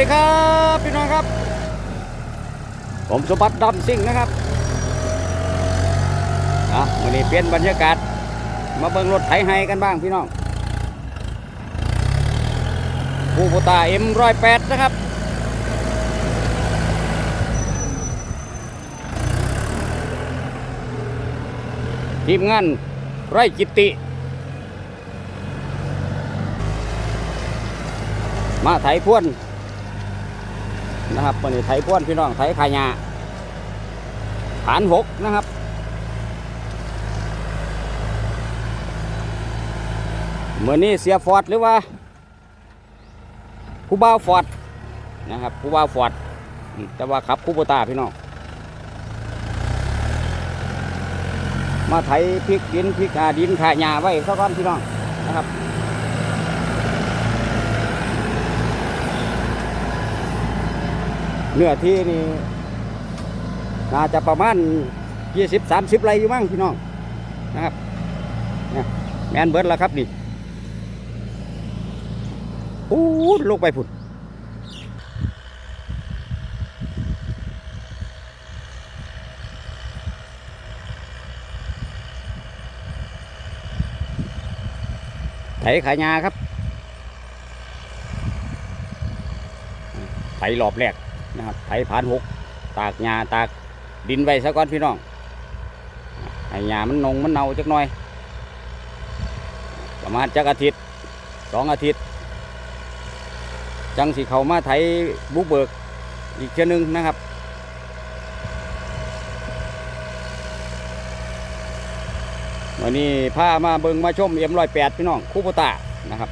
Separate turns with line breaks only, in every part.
ดีครับพี่น้องครับ ผมสมบัติดำซิ่งนะครับอะวันนี้เปลี่ยนบรรยากาศ มาเบิ่งรถไถให้กันบ้างพี่น้องผู้โบตาเอ็มร้อยแปดนะครับทีมงานไร่จิตติ มาไถพ่วน นะครับวันนี้ไถพ่นพี่น้องไถขายาฐานหกนะครับเมื่อนี้เสียฟอร์ดหรือว่าผู้บ่าวฟอร์ดนะครับผู้บ่าวฟอร์ดแต่ว่าขับคูโบตาพี่น้องมาไถพริกดินพริกอาดินขายาไว้ซะก่อนพี่น้องนะครับ เนื้อที่นี่น่าจะประมาณยี่สิบสามสิบไรอยู่มั้งพี่น้องนะครับเนี่ยแมนเบิร์ดแล้วครับนี่โอ้ลงไปพุ่นไถขายาครับ ไถรอบแรก นะครับไถผ่านหกตากหญ้าตากดินไว้ซะก่อนพี่น้องให้หญ้ามันนงมันเน่าจักหน่อย ประมาณจักอาทิตย์สองอาทิตย์ จังสิเขามาไถบุกเบิกอีกเช่นนึงนะครับวันนี้พามาเบิงมาชมเอ็มร้อยแปดพี่น้องคูโบตานะครับ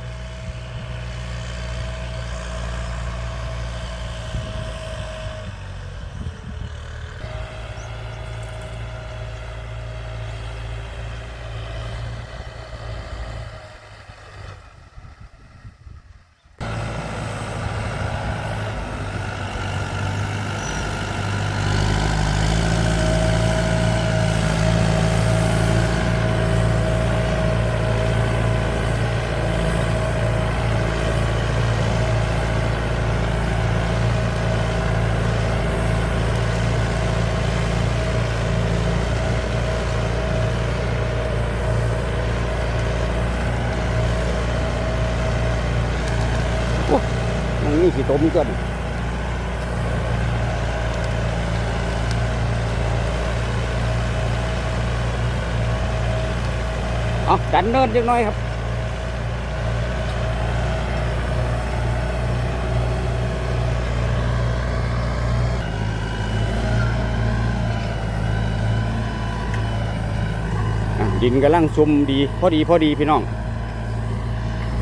มันนี่ขี้ตมเนเอาดันเนินจังน่อยครับดินกำลังซุ่มดี พอดีพอดีพี่น้อง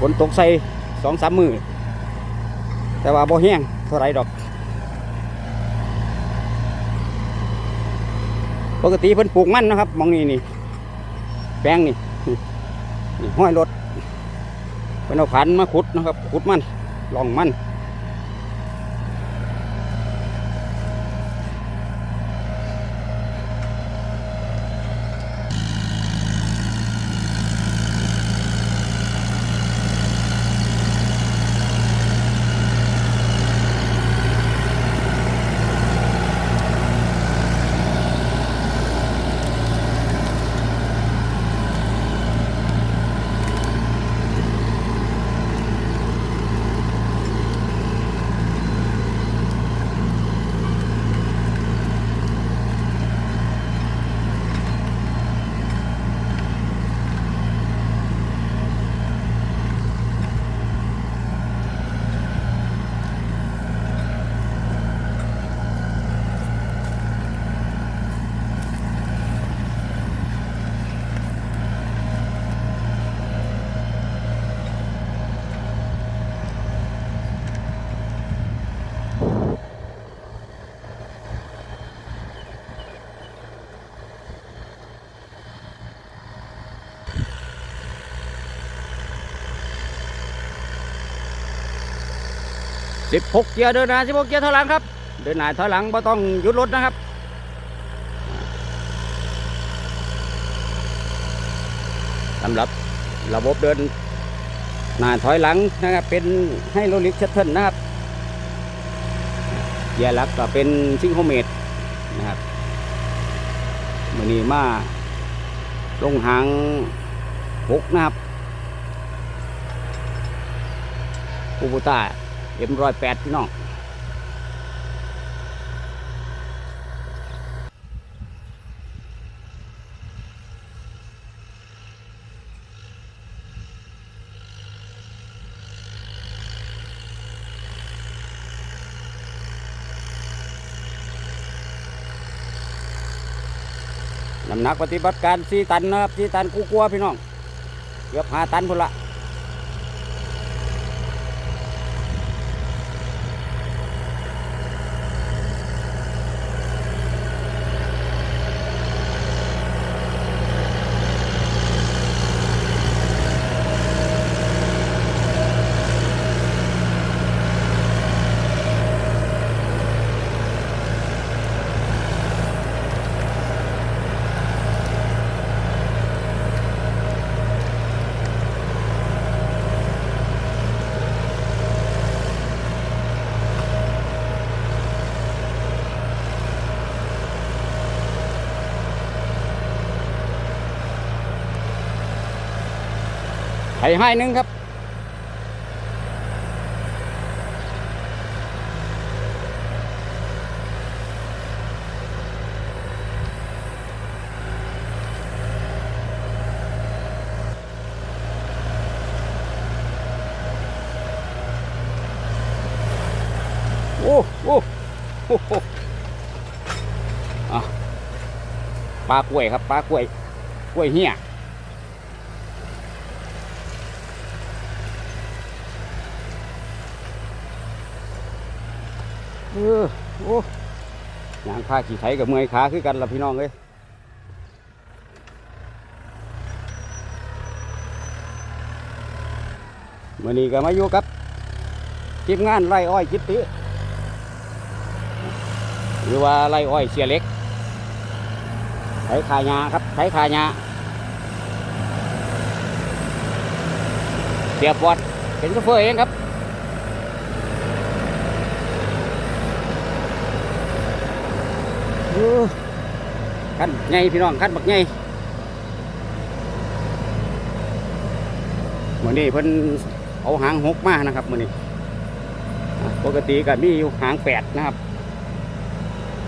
ฝนตกใส่สองสามมือ แต่ว่าบ่แห้งเท่าไรดอก ปกติเพิ่นปลูกมันนะครับมองนี่นี่แปลงนี่นี่ห้อยรถเพิ่นเอาขันมาขุดนะครับขุดมันลองมัน สิบหกเกียร์เดินหน้าสิบหกเกียร์ถอยหลังครับ เดินหน้าถอยหลังไม่ต้องหยุดรถนะครับสำหรับระบบเดินหน้าถอยหลังนะครับ เป็นให้โรลิกชัตเทิลนะครับเกียร์หลักก็เป็นซิงโครเมดนะครับมือนี้มาลงหางหกนะครับปูบูต้า เอ็มร้อยแปดพี่น้องน้ำหนักปฏิบัติการสี่ตันนะครับสี่ตันกูกลัวพี่น้องเกือบหาตันพุ่นละ ไถให้หนึ่งครับ โอ้โอ้โอ้โหอะปลากล้วยครับปลากล้วยกล้วยเหี้ย เออโอ้ยางพาขี่ไถกับเมื่อยขาคือกันละพี่น้องเอ้ยมื่อนี้ก็มาอยู่กับทีมงานไร่อ้อยจิตติหรือว่าไร่อ้อยเสียเล็กไถขายาครับไถขายาเสียปอดเป็นโชเฟอร์เองครับ เออ ขั้นไงพี่น้องขั้นบักไงมื่อนนี้เพิ่นเอาหางหกมานะครับมือนี้อ่ปกติก็มีอยู่หางแปดนะครับ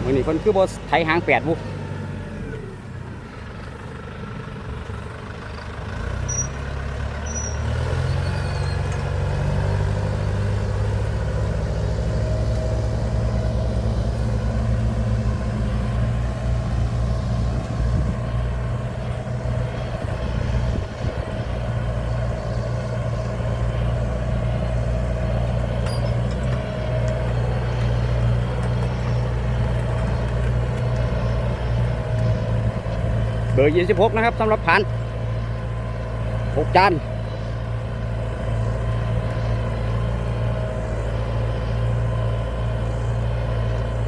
มือนี้เพิ่นคือบอไทยหางแปดบุ บอร์ยี่สิบหกนะครับสำหรับผ่านหกจาน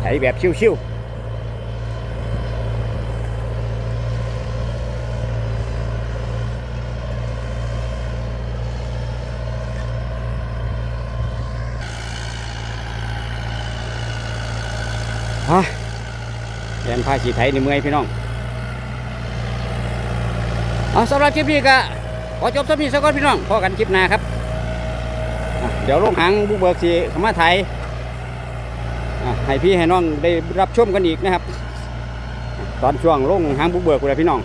ไถแบบชิวๆฮะแดนพาขี่ไถในเมืองพี่น้อง เอาสำหรับคลิปนี้ก็ขอจบสำนีสักก่อนพี่น้องพอกันคลิปหน้าครับ เดี๋ยวลงหางบุกเบิกสีขมาไทยให้พี่ให้น้องได้รับชมกันอีกนะครับ ตอนช่วงลงหางบุกเบิกเลยพี่น้อง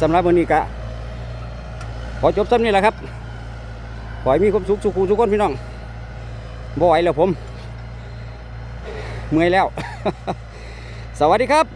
สำหรับวันนี้ก็ขอจบสำนี้แหละครับขอให้มีความสุขสุขทุกคนพี่น้องบ่ไหวแล้วผม เมื่อยแล้ว สวัสดีครับ